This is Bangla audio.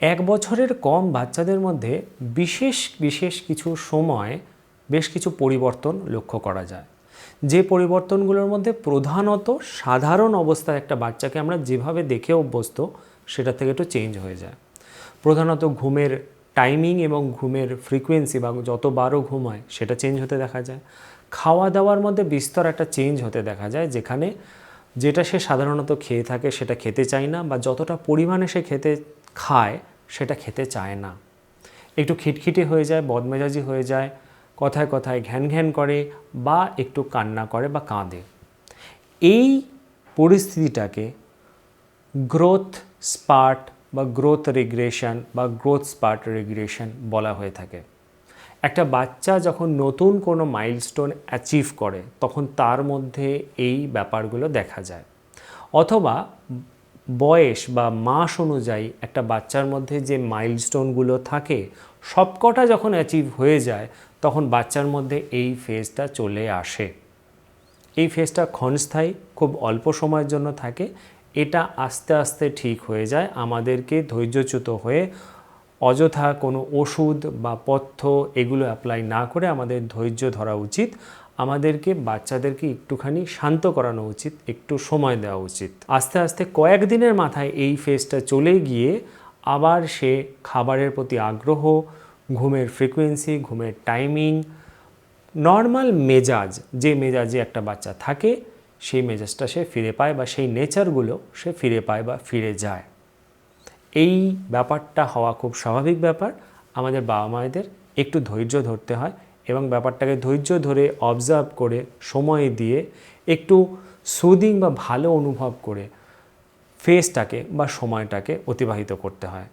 এক বছরের কম বাচ্চাদের মধ্যে বিশেষ বিশেষ কিছু সময় বেশ কিছু পরিবর্তন লক্ষ্য করা যায়। যে পরিবর্তনগুলোর মধ্যে প্রধানত সাধারণ অবস্থায় একটা বাচ্চাকে আমরা যেভাবে দেখে অভ্যস্ত, সেটা থেকে একটু চেঞ্জ হয়ে যায়। প্রধানত ঘুমের টাইমিং এবং ঘুমের ফ্রিকোয়েন্সি বা যতবারও ঘুম হয়, সেটা চেঞ্জ হতে দেখা যায়। খাওয়া দাওয়ার মধ্যে বিস্তর একটা চেঞ্জ হতে দেখা যায়, যেখানে যেটা সে সাধারণত খেয়ে থাকে, সেটা খেতে চায় না বা যতটা পরিমাণে সে খেতে খায়, সেটা খেতে চায় না। একটু খিটখিটে হয়ে যায়, বদমেজাজি হয়ে যায়, কথায় কথায় ঘ্যান ঘ্যান করে বা একটু কান্না করে বা কাঁদে। এই পরিস্থিতিটাকে গ্রোথ স্পার্ট বা গ্রোথ রিগ্রেশন বা গ্রোথ স্পার্ট রিগ্রেশন বলা হয়ে থাকে। একটা বাচ্চা যখন নতুন কোনো মাইলস্টোন অ্যাচিভ করে, তখন তার মধ্যে এই ব্যাপারগুলো দেখা যায়। অথবা বয়স বা মাস অনুযায়ী একটা বাচ্চার মধ্যে যে মাইলস্টোনগুলো থাকে, সবকটা যখন অ্যাচিভ হয়ে যায়, তখন বাচ্চার মধ্যে এই ফেজটা চলে আসে। এই ফেজটা ক্ষণস্থায়ী, খুব অল্প সময়ের জন্য থাকে। এটা আস্তে আস্তে ঠিক হয়ে যায়। আমাদেরকে ধৈর্যচ্যুত হয়ে অযথা কোনো ওষুধ বা পথ্য এগুলো অ্যাপ্লাই না করে আমাদের ধৈর্য ধরা উচিত। আমাদেরকে, বাচ্চাদেরকে একটুখানি শান্ত করানো উচিত, একটু সময় দেওয়া উচিত। আস্তে আস্তে কয়েকদিনের মাথায় এই ফেজটা চলে গিয়ে আবার সে খাবারের প্রতি আগ্রহ, ঘুমের ফ্রিকোয়েন্সি ঘুমের টাইমিং নর্মাল মেজাজ, যে মেজাজে একটা বাচ্চা থাকে, সেই মেজাজটা সে ফিরে পায় বা সেই নেচারগুলো সে ফিরে পায় বা ফিরে যায়। এই ব্যাপারটা হওয়া খুব স্বাভাবিক ব্যাপার। আমাদের বাবা মায়েদের একটু ধৈর্য ধরতে হয় এবং ব্যাপারটাকে ধৈর্য ধরে অবজার্ভ করে, সময় দিয়ে একটু সুদিং বা ভালো অনুভব করে ফেসটাকে বা সময়টাকে অতিবাহিত করতে হয়।